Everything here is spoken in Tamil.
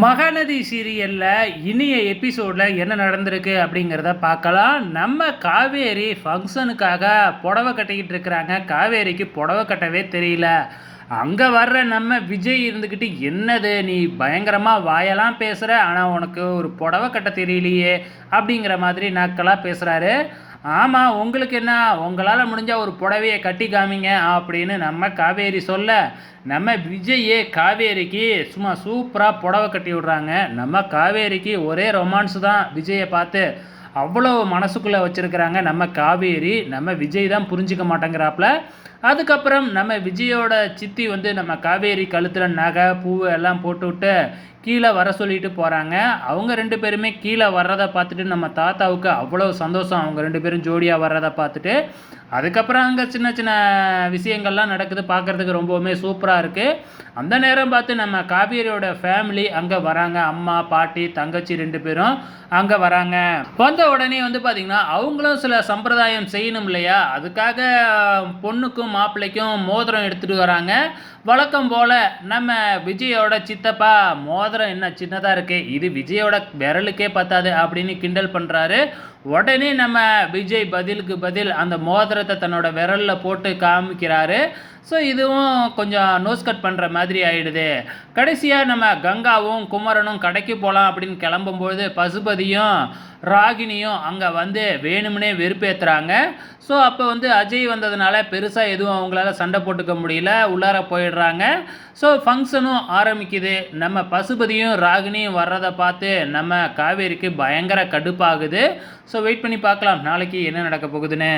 மகாநதி சீரியலில் இனிய எபிசோடில் என்ன நடந்திருக்கு அப்படிங்கிறத பார்க்கலாம். நம்ம காவேரி ஃபங்க்ஷனுக்காக புடவை கட்டிக்கிட்டு இருக்கிறாங்க. காவேரிக்கு புடவை கட்டவே தெரியல. அங்கே வர்ற நம்ம விஜய் இருந்துக்கிட்டு என்னது நீ பயங்கரமாக வாயெல்லாம் பேசுகிற ஆனால் உனக்கு ஒரு புடவை கட்ட தெரியலையே அப்படிங்கிற மாதிரி நாட்களாக பேசுகிறாரு ஆமாம் உங்களுக்கு என்ன? உங்களால் முடிஞ்ச ஒரு புடவையை கட்டி காமிங்க அப்படின்னு நம்ம காவேரி சொல்ல நம்ம விஜயே காவேரிக்கு சும்மா சூப்பராக புடவை கட்டி விடுறாங்க. நம்ம காவேரிக்கு ஒரே ரொமான்ஸ் தான் விஜயை பார்த்து அவ்வளோ மனசுக்குள்ளே வச்சுருக்கிறாங்க நம்ம காவேரி. நம்ம விஜய் தான் புரிஞ்சிக்க மாட்டேங்கிறாப்புல. அதுக்கப்புறம் நம்ம விஜயோட சித்தி வந்து நம்ம காவேரி கழுத்தில் நகை பூ எல்லாம் போட்டுவிட்டு கீழே வர சொல்லிட்டு போகிறாங்க அவங்க ரெண்டு பேருமே கீழே வர்றதை பார்த்துட்டு நம்ம தாத்தாவுக்கு அவ்வளோ சந்தோஷம். அவங்க ரெண்டு பேரும் ஜோடியாக வர்றதை பார்த்துட்டு அதுக்கப்புறம் அங்கே சின்ன சின்ன விஷயங்கள்லாம் நடக்குது. பார்க்குறதுக்கு ரொம்பவுமே சூப்பராக இருக்குது அந்த நேரம் பார்த்து நம்ம காவேரியோட ஃபேமிலி அங்கே வராங்க. அம்மா பாட்டி தங்கச்சி ரெண்டு பேரும் அங்கே வராங்க. வந்த உடனே வந்து பார்த்திங்கன்னா அவங்களும் சில சம்பிரதாயம் செய்யணும் இல்லையா? அதுக்காக பொண்ணுக்கும் மாப்பிள்ளைக்கும் மோதிரம் எடுத்துகிட்டு வராங்க. வழக்கம் போல் நம்ம விஜயோட சித்தப்பா மோதிரம் என்ன சின்னதாக இருக்குது இது விஜயோட விரலுக்கே பத்தாது அப்படின்னு கிண்டல் பண்ணுறாரு உடனே நம்ம விஜய் பதிலுக்கு பதில் அந்த மோதிரத்தை தன்னோட விரலில் போட்டு காமிக்கிறாரு. ஸோ இதுவும் கொஞ்சம் நோஸ் கட் பண்ணுற மாதிரி ஆகிடுது கடைசியாக நம்ம கங்காவும் குமரனும் கடைக்கு போகலாம் அப்படின்னு கிளம்பும்போது பசுபதியும் ராகினியும் அங்கே வந்து வேணும்னே வெறுப்பேற்றுறாங்க ஸோ அப்போ வந்து அஜய் வந்ததுனால பெருசாக எதுவும் அவங்களால சண்டை போட்டுக்க முடியல உள்ளார போயிடுறாங்க. ஸோ ஃபங்க்ஷனும் ஆரம்பிக்குது. நம்ம பசுபதியும் ராகினியும் வர்றதை பார்த்து நம்ம காவேரிக்கு பயங்கர கடுப்பாகுது. ஸோ வெயிட் பண்ணி பார்க்கலாம். நாளைக்கு என்ன நடக்க போகுதுன்னு.